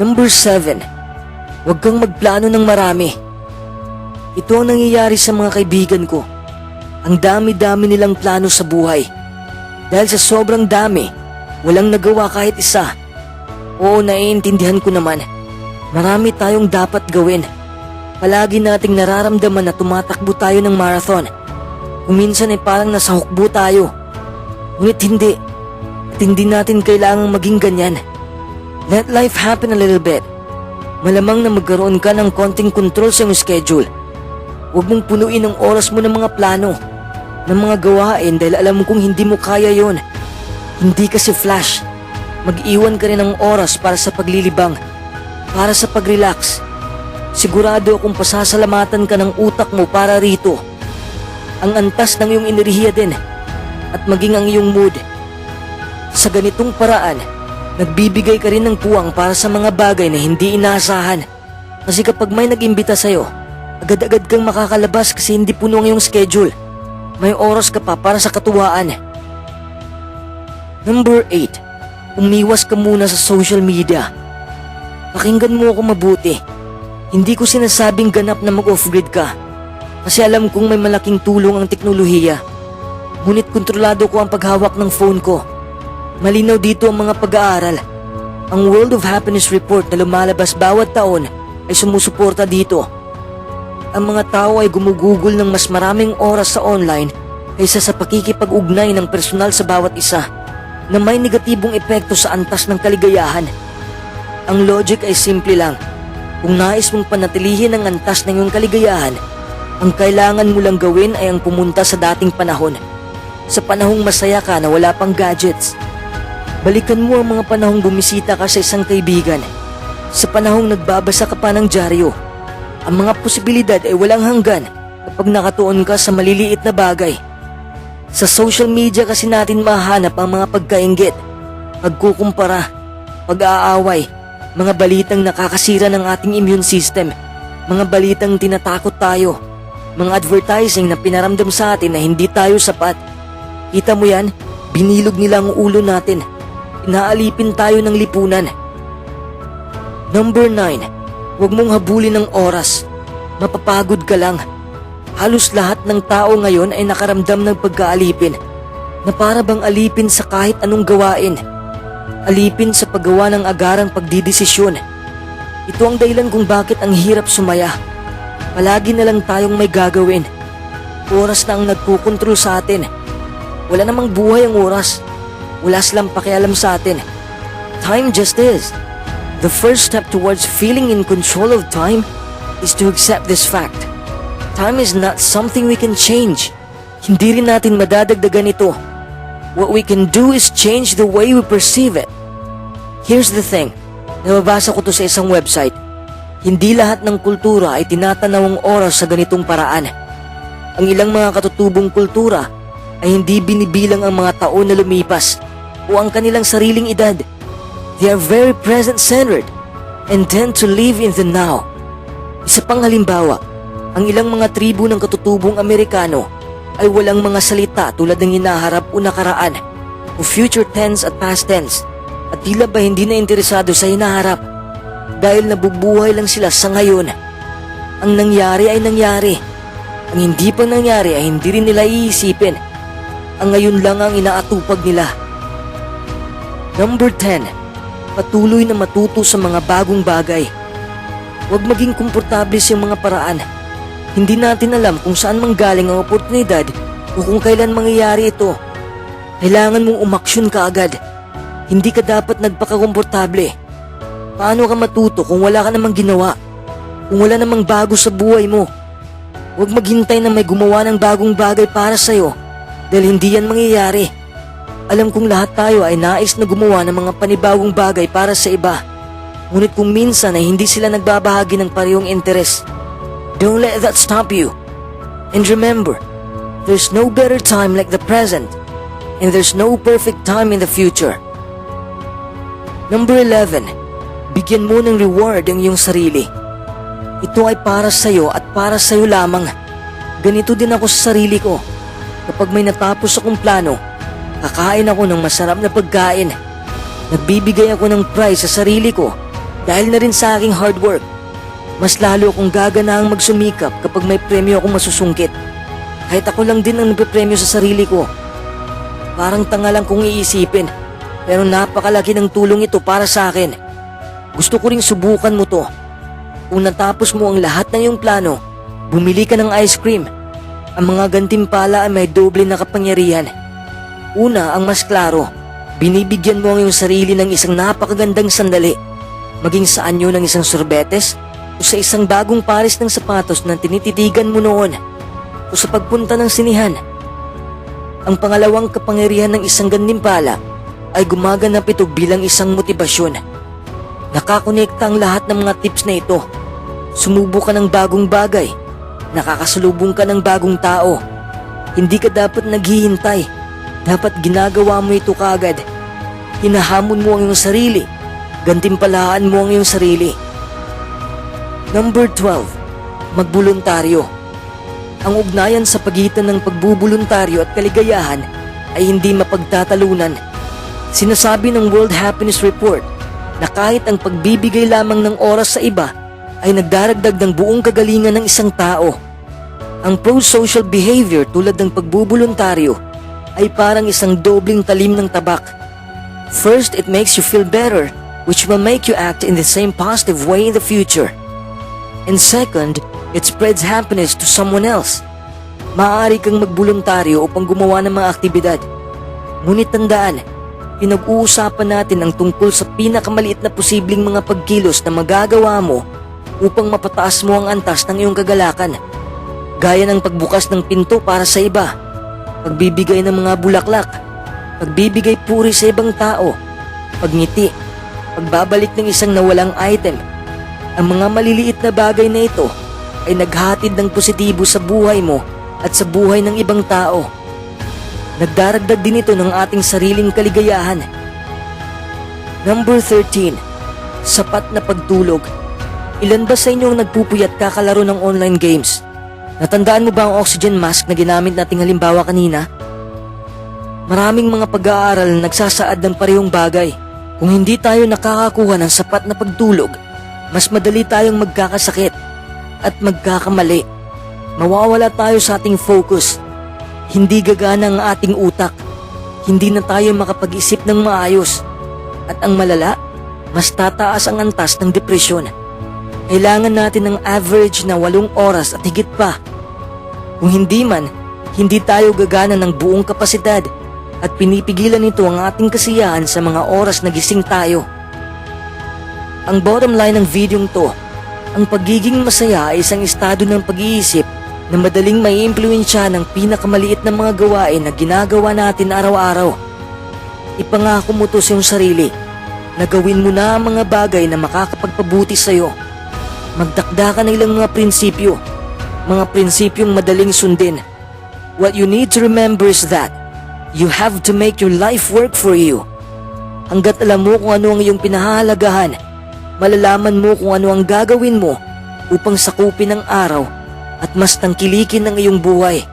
Number 7. Huwag kang magplano ng marami. Ito ang nangyayari sa mga kaibigan ko. Ang dami-dami nilang plano sa buhay. Dahil sa sobrang dami, walang nagawa kahit isa. Oo, naiintindihan ko naman. Marami tayong dapat gawin. Palagi nating nararamdaman na tumatakbo tayo ng marathon. Kung minsan ay parang nasa hukbo tayo. Ngunit hindi. At hindi natin kailangang maging ganyan. Let life happen a little bit. Malamang na magkaroon ka ng konting control sa iyong schedule. Huwag mong punuin ang oras mo ng mga plano, ng mga gawain dahil alam mo kung hindi mo kaya yon. Hindi kasi flash. Mag-iwan ka rin ng oras para sa paglilibang, para sa pag-relax. Sigurado akong pasasalamatan ka ng utak mo para rito. Ang antas ng iyong enerhiya din at maging ang iyong mood. Sa ganitong paraan, nagbibigay ka rin ng puwang para sa mga bagay na hindi inaasahan. Kasi kapag may nag-imbita sa'yo, agad-agad kang makakalabas kasi hindi puno ang iyong schedule. May oras ka pa para sa katuwaan. Number 8. Umiwas ka muna sa social media. Pakinggan mo ako mabuti. Hindi ko sinasabing ganap na mag-off-grid ka. Kasi alam kong may malaking tulong ang teknolohiya. Ngunit kontrolado ko ang paghawak ng phone ko. Malinaw dito ang mga pag-aaral. Ang World of Happiness Report na lumalabas bawat taon ay sumusuporta dito. Ang mga tao ay gumugugol ng mas maraming oras sa online kaysa sa pakikipag-ugnay ng personal sa bawat isa na may negatibong epekto sa antas ng kaligayahan. Ang logic ay simple lang. Kung nais mong panatilihin ang antas ng iyong kaligayahan, ang kailangan mo lang gawin ay ang pumunta sa dating panahon. Sa panahong masaya ka na wala pang gadgets. Balikan mo ang mga panahong bumisita ka sa isang kaibigan. Sa panahong nagbabasa ka pa ng dyaryo. Ang mga posibilidad ay walang hanggan kapag nakatuon ka sa maliliit na bagay. Sa social media kasi natin mahanap ang mga pagkaingit, pagkukumpara, pag-aaway, mga balitang nakakasira ng ating immune system, mga balitang tinatakot tayo, mga advertising na pinaramdam sa atin na hindi tayo sapat. Kita mo yan? Binilog nila ang ulo natin. Inaalipin tayo ng lipunan. Number 9. Huwag mong habulin ng oras. Mapapagod ka lang. Halos lahat ng tao ngayon ay nakaramdam ng pagkaalipin na para bang alipin sa kahit anong gawain. Alipin sa paggawa ng agarang pagdidesisyon. Ito ang dahilan kung bakit ang hirap sumaya. Palagi na lang tayong may gagawin. Oras na ang nagkukontrol sa atin. Wala namang buhay ang oras. Wala silang pakialam sa atin. Time just is. The first step towards feeling in control of time is to accept this fact. Time is not something we can change. Hindi rin natin madadagdagan ito. What we can do is change the way we perceive it. Here's the thing. Nababasa ko to sa isang website. Hindi lahat ng kultura ay tinatanaw ang oras sa ganitong paraan. Ang ilang mga katutubong kultura ay hindi binibilang ang mga taon na lumipas o ang kanilang sariling edad. They are very present-centered and tend to live in the now. Isa pang halimbawa, ang ilang mga tribu ng katutubong Amerikano ay walang mga salita tulad ng hinaharap o nakaraan o future tense at past tense at tila ba hindi na interesado sa hinaharap dahil nabubuhay lang sila sa ngayon. Ang nangyari ay nangyari. Ang hindi pa nangyari ay hindi rin nila iisipin. Ang ngayon lang ang inaatupag nila. Number 10. Patuloy na matuto sa mga bagong bagay. Huwag maging komportable sa mga paraan. Hindi natin alam kung saan manggaling ang oportunidad o kung kailan mangyayari ito. Kailangan mong umaksyon ka agad. Hindi ka dapat nagpakakomportable. Paano ka matuto kung wala ka namang ginawa? Kung wala namang bago sa buhay mo? Huwag maghintay na may gumawa ng bagong bagay para sa'yo dahil hindi yan mangyayari. Alam kong lahat tayo ay nais na gumawa ng mga panibagong bagay para sa iba. Ngunit kung minsan ay hindi sila nagbabahagi ng parehong interes, don't let that stop you. And remember, there's no better time like the present, and there's no perfect time in the future. Number 11. Bigyan mo ng reward ang iyong sarili. Ito ay para sa iyo at para sa iyo lamang. Ganito din ako sa sarili ko. Kapag may natapos akong plano, kakain ako ng masarap na pagkain. Nagbibigay ako ng prize sa sarili ko Dahil na rin sa aking hard work, mas lalo akong gaganahang magsumikap kapag may premyo akong masusungkit. Kahit ako lang din ang nagpe-premyo sa sarili ko. Parang tanga lang kung iisipin, pero napakalaki ng tulong ito para sa akin. Gusto ko ring subukan mo to. Kung natapos mo ang lahat ng iyong plano, bumili ka ng ice cream. Ang mga gantimpala ay may doble na kapangyarihan. Una, ang mas klaro, binibigyan mo ang iyong sarili ng isang napakagandang sandali. Maging sa anyo ng isang sorbetes o sa isang bagong pares ng sapatos na tinititigan mo noon o sa pagpunta ng sinihan. Ang pangalawang kapangyarihan ng isang gantimpala ay gumaganap ito bilang isang motibasyon. Nakakonekta ang lahat ng mga tips na ito. Sumubo ka ng bagong bagay. Nakakasalubong ka ng bagong tao. Hindi ka dapat naghihintay. Dapat ginagawa mo ito kagad. Hinahamon mo ang iyong sarili. Gantimpalaan mo ang iyong sarili. Number 12. Magbuluntaryo. Ang ugnayan sa pagitan ng pagbubuluntaryo at kaligayahan ay hindi mapagtatalunan. Sinasabi ng World Happiness Report na kahit ang pagbibigay lamang ng oras sa iba ay nagdaragdag ng buong kagalingan ng isang tao. Ang pro-social behavior tulad ng pagbubuluntaryo ay parang isang dobling talim ng tabak. First, it makes you feel better, which will make you act in the same positive way in the future. And second, it spreads happiness to someone else. Maaari kang magbuluntaryo upang gumawa ng mga aktibidad. Ngunit tandaan, pinag-uusapan natin ang tungkol sa pinakamaliit na posibleng mga pagkilos na magagawa mo upang mapataas mo ang antas ng iyong kagalakan. Gaya ng pagbukas ng pinto para sa iba, pagbibigay ng mga bulaklak, pagbibigay puri sa ibang tao, pagngiti, pagbabalik ng isang nawalang item. Ang mga maliliit na bagay na ito ay naghatid ng positibo sa buhay mo at sa buhay ng ibang tao. Nagdaragdag din ito ng ating sariling kaligayahan. Number 13. Sapat na pagtulog. Ilan ba sa inyo ang nagpupuyat kakalaro ng online games? Natandaan mo ba ang oxygen mask na ginamit nating halimbawa kanina? Maraming mga pag-aaral na nagsasaad ng parehong bagay. Kung hindi tayo nakakakuha ng sapat na pagtulog, mas madali tayong magkakasakit at magkakamali. Mawawala tayo sa ating focus. Hindi gagana ang ating utak. Hindi na tayo makapag-isip ng maayos. At ang malala, mas tataas ang antas ng depresyon. Kailangan natin ng average na walong oras at higit pa. Kung hindi man, hindi tayo gagana ng buong kapasidad at pinipigilan nito ang ating kasiyahan sa mga oras na gising tayo. Ang bottom line ng videong to, ang pagiging masaya ay isang estado ng pag-iisip na madaling may impluensya ng pinakamaliit na mga gawain na ginagawa natin araw-araw. Ipangako mo to sa iyong sarili na gawin mo na ang mga bagay na makakapagpabuti sa iyo. Magdakda ka ng ilang mga prinsipyo, mga prinsipyong madaling sundin. What you need to remember is that you have to make your life work for you. Hanggat alam mo kung ano ang iyong pinahahalagahan, malalaman mo kung ano ang gagawin mo upang sakupin ang araw at mas tangkilikin ang iyong buhay.